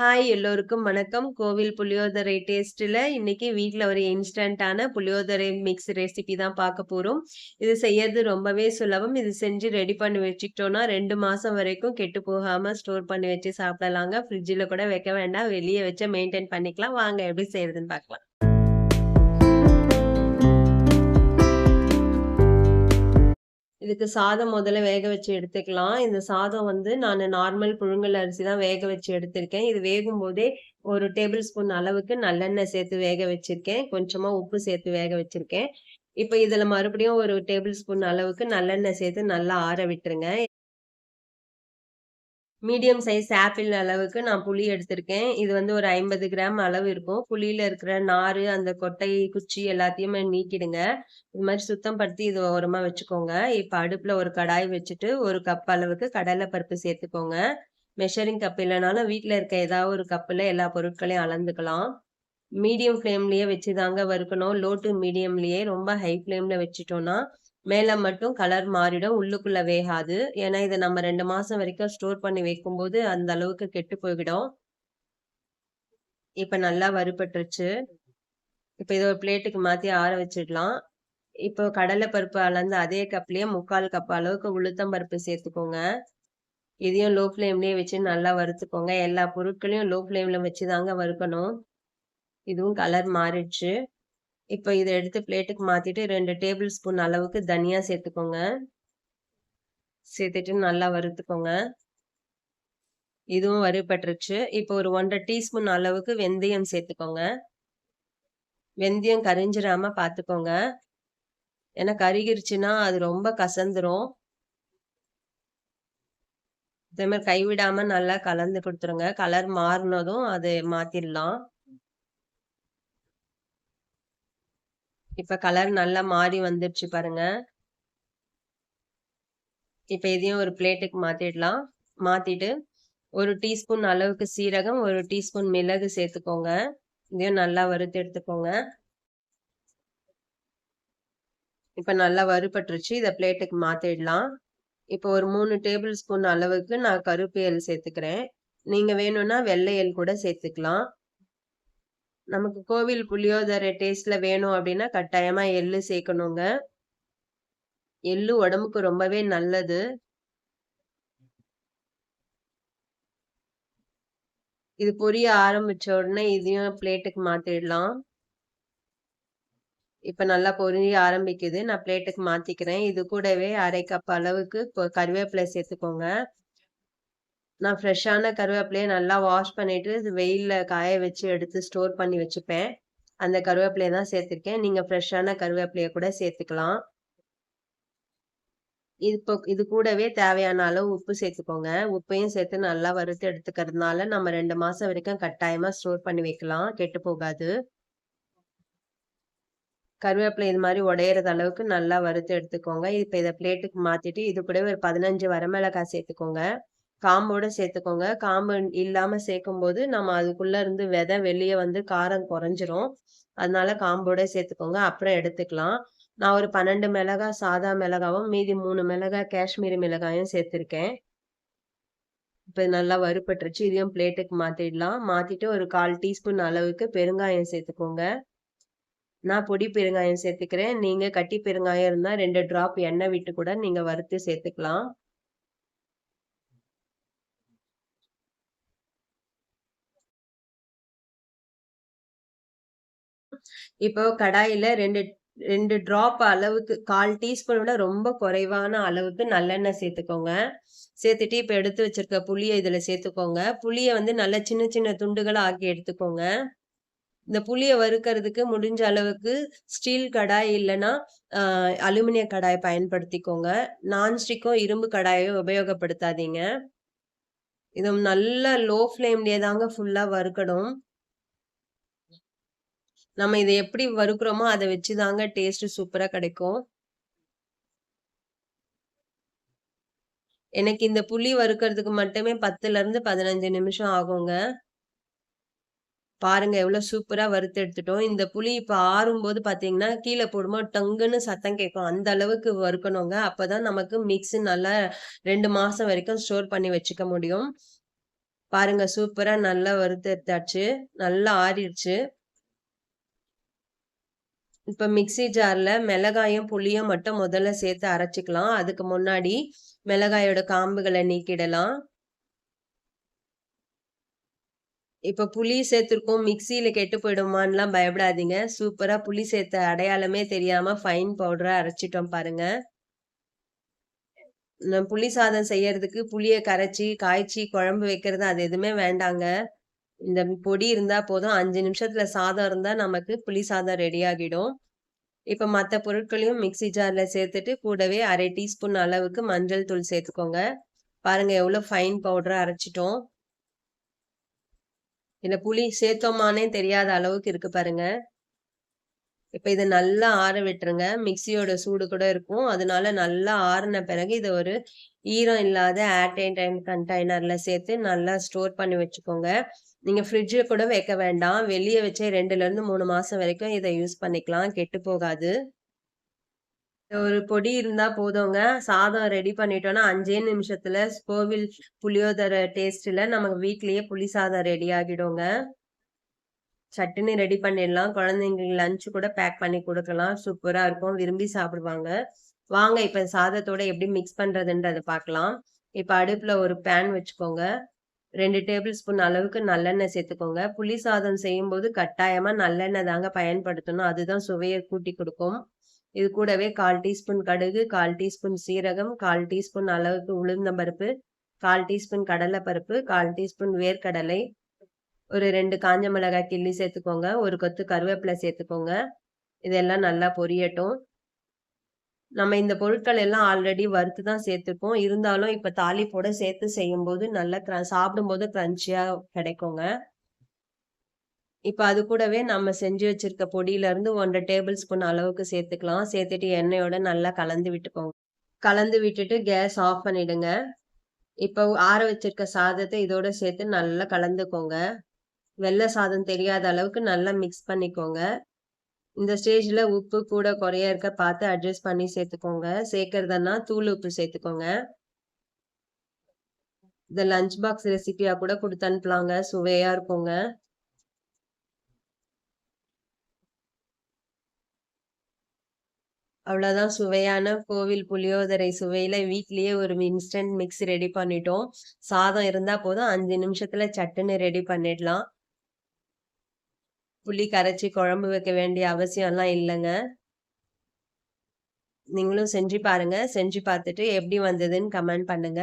Hi எல்லோருக்கும் வணக்கம். கோவில் புளியோதரை டேஸ்ட்டில் இன்றைக்கி வீட்டில் ஒரு இன்ஸ்டண்ட்டான புளியோதரை மிக்ஸ் ரெசிபி தான் பார்க்க போகிறோம் இது செய்யறது ரொம்பவே சுலபம். இது செஞ்சு ரெடி பண்ணி வச்சுக்கிட்டோன்னா ரெண்டு மாதம் வரைக்கும் கெட்டு போகாமல் ஸ்டோர் பண்ணி வச்சு சாப்பிடலாங்க. ஃப்ரிட்ஜில் கூட வைக்க வேண்டாம். வெளியே வச்சு மெயின்டைன் பண்ணிக்கலாம். வாங்க எப்படி செய்யறதுன்னு பார்க்கலாம். இதுக்கு சாதம் முதல்ல வேக வச்சு எடுத்துக்கலாம். இந்த சாதம் வந்து நான் நார்மல் புழுங்கல் அரிசி தான் வேக வச்சு எடுத்திருக்கேன். இது வேகும் போதே ஒரு டேபிள் ஸ்பூன் அளவுக்கு நல்லெண்ணெய் சேர்த்து வேக வச்சிருக்கேன். கொஞ்சமா உப்பு சேர்த்து வேக வச்சிருக்கேன். இப்ப இதுல மறுபடியும் ஒரு டேபிள் ஸ்பூன் அளவுக்கு நல்லெண்ணெய் சேர்த்து நல்லா ஆற விட்டுருங்க. மீடியம் சைஸ் ஆப்பிள் அளவுக்கு நான் புளி எடுத்திருக்கேன். இது வந்து ஒரு 50 கிராம் அளவு இருக்கும். புளியில இருக்கிற நாறு அந்த கொட்டை, குச்சி எல்லாத்தையுமே நீக்கிடுங்க. இது மாதிரி சுத்தம் படுத்தி இது ஓரமா வச்சுக்கோங்க. இப்ப அடுப்புல ஒரு கடாய் வச்சுட்டு ஒரு கப் அளவுக்கு கடலை பருப்பு சேர்த்துக்கோங்க. மெஷரிங் கப் இல்லைனாலும் வீட்டில் இருக்க ஏதாவது ஒரு கப்புல எல்லா பொருட்களையும் அளந்துக்கலாம். மீடியம் ஃப்ளேம்லயே வச்சு தாங்க வறுக்கணும். லோ டு மீடியம்லயே ரொம்ப ஹை ஃப்ளேம்ல வச்சுட்டோம்னா, மேலே மட்டும் கலர் மாறிடும். உள்ளுக்குள்ள வேகாது. ஏன்னா இதை நம்ம ரெண்டு மாசம் வரைக்கும் ஸ்டோர் பண்ணி வைக்கும்போது அந்த அளவுக்கு கெட்டு போய்கிடும் இப்ப நல்லா வறுபட்டுருச்சு. இப்ப இதை ஒரு பிளேட்டுக்கு மாத்தி ஆற வச்சிடலாம். இப்போ கடலை பருப்பு அளந்து அதே கப்லயே 3/4 கப் அளவுக்கு உளுத்தம் பருப்பு சேர்த்துக்கோங்க. இதையும் லோ ஃப்ளேம்லயே வச்சு நல்லா வறுத்துக்கோங்க. எல்லா பொருட்களையும் லோ ஃப்ளேம்ல வச்சு தாங்க வறுக்கணும். இதுவும் கலர் மாறிடுச்சு. இப்போ இதை எடுத்து பிளேட்டுக்கு மாத்திட்டு ரெண்டு டேபிள் ஸ்பூன் அளவுக்கு தனியா சேர்த்துக்கோங்க. சேர்த்துட்டு நல்லா வறுத்துக்கோங்க. இதுவும் வறுபட்டுருச்சு. இப்போ ஒரு 1 1/2 டீஸ்பூன் அளவுக்கு வெந்தயம் சேர்த்துக்கோங்க. வெந்தயம் கரிஞ்சிடாம பார்த்துக்கோங்க. ஏன்னா கருகிருச்சுன்னா அது ரொம்ப கசந்துரும். இதே மாதிரி கைவிடாம நல்லா கலந்து கொடுத்துருங்க கலர் மாறினதும் அது மாத்திடலாம். இப்ப கலர் நல்லா மாறி வந்துருச்சு பாருங்க. இப்ப இதையும் ஒரு பிளேட்டுக்கு மாத்திடலாம். மாத்திட்டு ஒரு டீஸ்பூன் அளவுக்கு சீரகம், ஒரு டீஸ்பூன் மிளகு சேர்த்துக்கோங்க. இதையும் நல்லா வறுத்து எடுத்துக்கோங்க. இப்ப நல்லா வறுபட்டுருச்சு. இதை பிளேட்டுக்கு மாத்திடலாம். இப்போ ஒரு மூணு டேபிள் ஸ்பூன் அளவுக்கு நான் கருப்பு எல் சேர்த்துக்கிறேன். நீங்க வேணும்னா வெள்ளை எல் கூட சேர்த்துக்கலாம். நமக்கு கோவில் புளியோதரை டேஸ்ட்ல வேணும் அப்படின்னா கட்டாயமா எள்ளு சேர்க்கணுங்க. எள்ளு உடம்புக்கு ரொம்பவே நல்லது. இது பொரிய ஆரம்பிச்ச உடனே இதையும் பிளேட்டுக்கு மாத்திடலாம். இப்ப நல்லா பொரிய ஆரம்பிக்குது. நான் பிளேட்டுக்கு மாத்திக்கிறேன். இது கூடவே அரை கப் அளவுக்கு கருவேப்பிலை சேர்த்துக்கோங்க. நான் ஃப்ரெஷ்ஷான கருவேப்பிலையை நல்லா வாஷ் பண்ணிட்டு வெயிலில் காய வச்சு எடுத்து ஸ்டோர் பண்ணி வச்சுப்பேன். அந்த கருவேப்பிலையை தான் சேர்த்துருக்கேன். நீங்கள் ஃப்ரெஷ்ஷான கருவேப்பிலையை கூட சேர்த்துக்கலாம். இப்போ இது கூடவே தேவையான அளவு உப்பு சேர்த்துக்கோங்க. உப்பையும் சேர்த்து நல்லா வறுத்து எடுத்துக்கிறதுனால நம்ம ரெண்டு மாதம் வரைக்கும் கட்டாயமாக ஸ்டோர் பண்ணி வைக்கலாம். கெட்டு போகாது. கருவேப்பிலை இது மாதிரி உடையிறது அளவுக்கு நல்லா வறுத்து எடுத்துக்கோங்க. இப்போ இதை பிளேட்டுக்கு மாற்றிட்டு இது கூடவே ஒரு 15 வரமிளகாய் சேர்த்துக்கோங்க. காம்போட சேர்த்துக்கோங்க. காம்பு இல்லாம சேர்க்கும்போது நம்ம அதுக்குள்ள இருந்து விதை வெளியே வந்து காரம் குறைஞ்சிரும். அதனால காம்போட சேர்த்துக்கோங்க. அப்புறம் எடுத்துக்கலாம். நான் ஒரு 12 மிளகாய் சாதா மிளகாவும், மீதி மூணு மிளகாய் காஷ்மீரி மிளகாயும் சேர்த்துருக்கேன். இப்ப நல்லா வறுபட்டுருச்சு. இதையும் பிளேட்டுக்கு மாத்திடலாம். மாத்திட்டு ஒரு 1/4 டீஸ்பூன் அளவுக்கு பெருங்காயம் சேர்த்துக்கோங்க. நான் பொடி பெருங்காயம் சேர்த்துக்கிறேன். நீங்க கட்டி பெருங்காயம் இருந்தா ரெண்டு டிராப் எண்ணெய் விட்டு கூட நீங்க வறுத்து சேர்த்துக்கலாம். இப்போ கடாயில 2 2 டிராப் அளவுக்கு 1/4 டீஸ்பூன் விட ரொம்ப குறைவான அளவுக்கு நல்லெண்ணெய் சேர்த்துக்கோங்க. சேர்த்துட்டு இப்போ எடுத்து வச்சிருக்க புளியை இதில் சேர்த்துக்கோங்க. புளியை வந்து நல்லா சின்ன சின்ன துண்டுகளாக ஆக்கி எடுத்துக்கோங்க. இந்த புளியை வறுக்கிறதுக்கு முடிஞ்ச அளவுக்கு ஸ்டீல் கடாய் இல்லைன்னா அலுமினிய கடாய் பயன்படுத்திக்கோங்க. நான்ஸ்டிக்கும், இரும்பு கடாயோ உபயோகப்படுத்தாதீங்க. இது நல்லா லோ ஃப்ளேம்லேயே தாங்க ஃபுல்லாக வறுக்கணும். நம்ம இதை எப்படி வறுக்கிறோமோ அதை வச்சு தாங்க டேஸ்ட் சூப்பரா கிடைக்கும். எனக்கு இந்த புளி வறுக்கிறதுக்கு மட்டுமே 10லருந்து 15 நிமிஷம் ஆகுங்க. பாருங்க எவ்வளோ சூப்பரா வறுத்து எடுத்துட்டோம். இந்த புளி இப்ப ஆறும்போது பாத்தீங்கன்னா கீழே போடும்போது டங்குன்னு சத்தம் கேட்கும். அந்த அளவுக்கு வறுக்கணுங்க. அப்பதான் நமக்கு மிக்ஸ் நல்லா ரெண்டு மாசம் வரைக்கும் ஸ்டோர் பண்ணி வச்சுக்க முடியும். பாருங்க சூப்பரா நல்லா வறுத்து எடுத்தாச்சு நல்லா ஆறிடுச்சு. இப்போ மிக்ஸி ஜாரில் மிளகாயும், புளியும் மட்டும் முதல்ல சேர்த்து அரைச்சிக்கலாம் அதுக்கு முன்னாடி மிளகாயோட காம்புகளை நீக்கிடலாம். இப்போ புளி சேர்த்துருக்கோம், மிக்சியில் கெட்டு போயிடுமான்லாம் பயப்படாதீங்க. சூப்பராக புளி சேர்த்த அடையாளமே தெரியாமல் ஃபைன் பவுடரை அரைச்சிட்டோம் பாருங்க. புளி சாதம் செய்யறதுக்கு புளியை கரைச்சி காய்ச்சி குழம்பு வைக்கிறது அது எதுவுமே வேண்டாங்க. இந்த பொடி இருந்தா போதும் அஞ்சு நிமிஷத்துல சாதம் இருந்தா நமக்கு புளி சாதம் ரெடி ஆகிடும். இப்ப மற்ற பொருட்களையும் மிக்ஸி ஜார்ல சேர்த்துட்டு கூடவே அரை டீஸ்பூன் அளவுக்கு மஞ்சள் தூள் சேர்த்துக்கோங்க. பாருங்க எவ்வளோ ஃபைன் பவுடரை அரைச்சிட்டோம் இதுல புளி சேர்த்தோமானே தெரியாத அளவுக்கு இருக்கு பாருங்க. இப்ப இதை நல்லா ஆற விட்டுருங்க. மிக்ஸியோட சூடு கூட இருக்கும். அதனால நல்லா ஆறுன பிறகு இதை ஒரு ஈரம் இல்லாத ஏர்டைன் கண்டெய்னர்ல சேர்த்து நல்லா ஸ்டோர் பண்ணி வச்சுக்கோங்க. நீங்க ஃப்ரிட்ஜில் கூட வைக்க வேண்டாம். வெளியே வச்சே 2லருந்து 3 மாசம் வரைக்கும் இதை யூஸ் பண்ணிக்கலாம். கெட்டு போகாது. ஒரு பொடி இருந்தா போதுங்க. சாதம் ரெடி பண்ணிட்டோம்னா அஞ்சே நிமிஷத்துல கோவில் புளியோதரை டேஸ்ட்ல நமக்கு வீட்லயே புளி சாதம் ரெடி ஆகிடுங்க. சட்டுன்னு ரெடி பண்ணிடலாம். குழந்தைங்களுக்கு லஞ்சு கூட பேக் பண்ணி கொடுக்கலாம் சூப்பரா இருக்கும். விரும்பி சாப்பிடுவாங்க. வாங்க இப்ப சாதத்தோட எப்படி மிக்ஸ் பண்ணுறதுன்றதை பார்க்கலாம். இப்ப அடுப்புல ஒரு பேன் வச்சுக்கோங்க. ரெண்டு டேபிள் ஸ்பூன் அளவுக்கு நல்லெண்ணெய் சேர்த்துக்கோங்க. புளி சாதம் செய்யும்போது கட்டாயமா நல்லெண்ணெய் தாங்க பயன்படுத்தணும். அதுதான் சுவையை கூட்டி கொடுக்கும் இது கூடவே 1/4 டீஸ்பூன் கடுகு, 1/4 டீஸ்பூன் சீரகம், 1/4 டீஸ்பூன் அளவுக்கு உளுந்தம்பருப்பு பருப்பு, 1/4 டீஸ்பூன் கடலை பருப்பு, 1/4 டீஸ்பூன் வேர்க்கடலை, ஒரு ரெண்டு காஞ்ச மிளகாய் கிள்ளி சேர்த்துக்கோங்க. ஒரு கொத்து கருவேப்பிலை சேர்த்துக்கோங்க. இதெல்லாம் நல்லா பொரியட்டும். நம்ம இந்த பொருட்கள் எல்லாம் ஆல்ரெடி வறுத்து தான் சேர்த்துருக்கோம். இருந்தாலும் இப்போ தாலிப்போட சேர்த்து செய்யும்போது நல்லா க்ர சாப்பிடும்போது க்ரன்ச்சியாக கிடைக்குங்க. இப்போ அது கூடவே நம்ம செஞ்சு வச்சிருக்க பொடியிலேருந்து ஒன்றரை டேபிள் ஸ்பூன் அளவுக்கு சேர்த்துக்கலாம். சேர்த்துட்டு எண்ணெயோட நல்லா கலந்து விட்டுக்கோங்க. கலந்து விட்டுட்டு கேஸ் ஆஃப் பண்ணிடுங்க. இப்போ ஆற வச்சிருக்க சாதத்தை இதோட சேர்த்து நல்லா கலந்துக்கோங்க. வெள்ளை சாதம் தெரியாத அளவுக்கு நல்லா மிக்ஸ் பண்ணிக்கோங்க. இந்த ஸ்டேஜ்ல உப்பு கூட குறைய இருக்க பார்த்து அட்ஜஸ்ட் பண்ணி சேர்த்துக்கோங்க. சேர்க்கறதுனா தூள் உப்பு சேர்த்துக்கோங்க. இந்த லஞ்ச் பாக்ஸ் ரெசிபியாக கூட கொடுத்து அனுப்பலாங்க. சுவையா இருக்குங்க. அவ்வளோதான் சுவையான கோவில் புளியோதரை சுவையில வீட்லேயே ஒரு இன்ஸ்டன்ட் மிக்ஸ் ரெடி பண்ணிட்டோம். சாதம் இருந்தா போதும் அஞ்சு நிமிஷத்தில் சட்டுன்னு ரெடி பண்ணிடலாம். புளி கரைச்சி குழம்பு வைக்க வேண்டிய அவசியம்லாம் இல்லைங்க நீங்களும் செஞ்சு பாருங்க. செஞ்சு பார்த்துட்டு எப்படி வந்ததுன்னு கமெண்ட் பண்ணுங்க.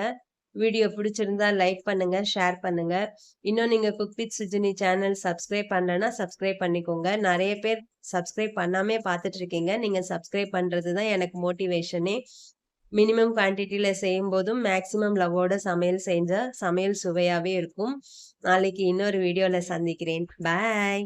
வீடியோ பிடிச்சிருந்தா லைக் பண்ணுங்க, ஷேர் பண்ணுங்க. இன்னும் நீங்க cook with Sujini channel subscribe பண்ணலன்னா சப்ஸ்கிரைப் பண்ணிக்கோங்க. நிறைய பேர் சப்ஸ்கிரைப் பண்ணாமே பார்த்துட்டு இருக்கீங்க. நீங்க சப்ஸ்கிரைப் பண்றது தான் எனக்கு மோட்டிவேஷனே. மினிமம் குவான்டிட்டில செய்யும்போதும் மேக்ஸிமம் லவ்வோட சமையல் செஞ்சால் சமையல் சுவையாவே இருக்கும். நாளைக்கு இன்னொரு வீடியோல சந்திக்கிறேன். பாய்.